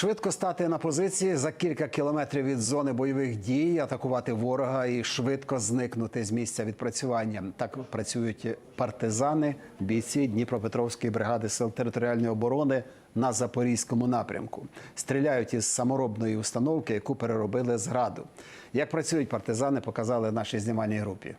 Швидко стати на позиції за кілька кілометрів від зони бойових дій, атакувати ворога і швидко зникнути з місця відпрацювання. Так працюють партизани, бійці Дніпропетровської бригади сил територіальної оборони на запорізькому напрямку. Стріляють із саморобної установки, яку переробили з граду. Як працюють партизани, показали нашій знімальній групі.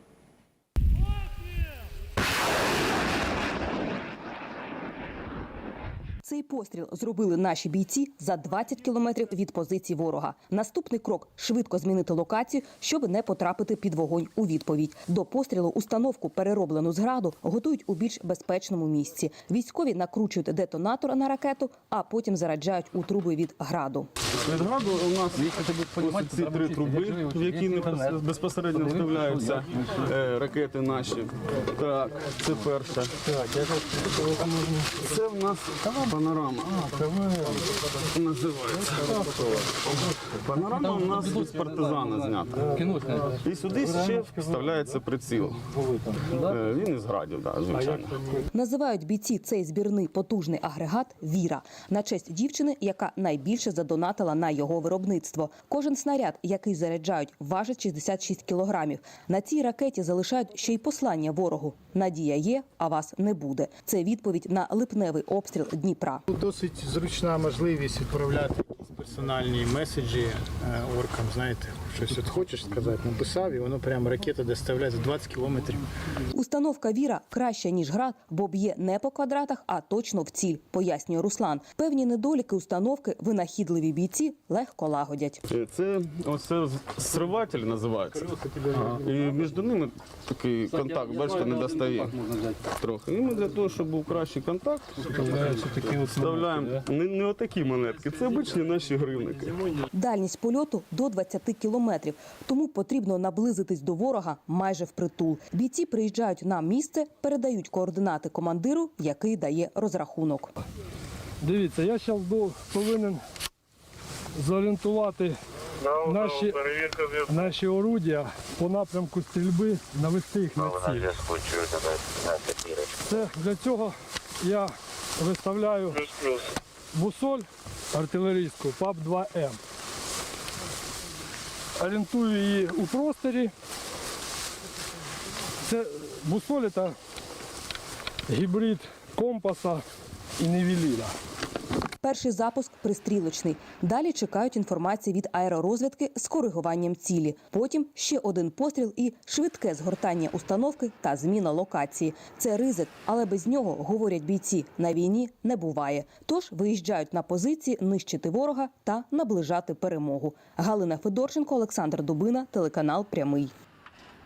Цей постріл зробили наші бійці за 20 кілометрів від позиції ворога. Наступний крок швидко змінити локацію, щоб не потрапити під вогонь у відповідь. До пострілу установку, перероблену з граду, готують у більш безпечному місці. Військові накручують детонатор на ракету, а потім заряджають у труби від граду. Від граду у нас ось ці три труби, в які не безпосередньо вставляються е, ракети наші. Так, це перша. Це в нас панорама. Називається. Панорама у нас з партизана знята. І сюди ще вставляється приціл. Е, Він із градів, так, звичайно. Називають бійці цей збірний потужний агрегат Віра на честь дівчини, яка найбільше задонатила на його виробництво. Кожен снаряд, який заряджають, важить 66 кілограмів. На цій ракеті залишають ще й послання ворогу. Надія є, а вас не буде. Це відповідь на липневий обстріл Дніпра. Досить зручна можливість відправляти персональні меседжі е, оркам. Знаєте, щось от хочеш сказати, написав, і воно прямо ракета доставляє за 20 кілометрів. Установка Віра краща ніж град, бо б'є не по квадратах, а точно в ціль, пояснює Руслан. Певні недоліки установки винахідливі бійці легко лагодять. Е, Це оце зриватель називається. І між ними такий контакт, бачите, не достає трохи. І ми для того, щоб був кращий контакт, вставляємо не, не отакі монетки, це обичні наші гривники. Дальність польоту до 20 кілометрів, тому потрібно наблизитись до ворога майже впритул. Бійці приїжджають на місце, передають координати командиру, який дає розрахунок. Дивіться, я зараз повинен зорієнтувати наші, наші орудія по напрямку стрільби, навести їх на ціль. Це для цього я виставляю бусоль артилерійську ПАП-2М. Орієнтую її у просторі. Це бусоль та гібрид компаса і нівеліра. Перший запуск пристрілочний. Далі чекають інформації від аеророзвідки з коригуванням цілі. Потім ще один постріл і швидке згортання установки та зміна локації. Це ризик, але без нього, говорять бійці, на війні не буває. Тож виїжджають на позиції нищити ворога та наближати перемогу. Галина Федорченко, Олександр Дубина, телеканал Прямий.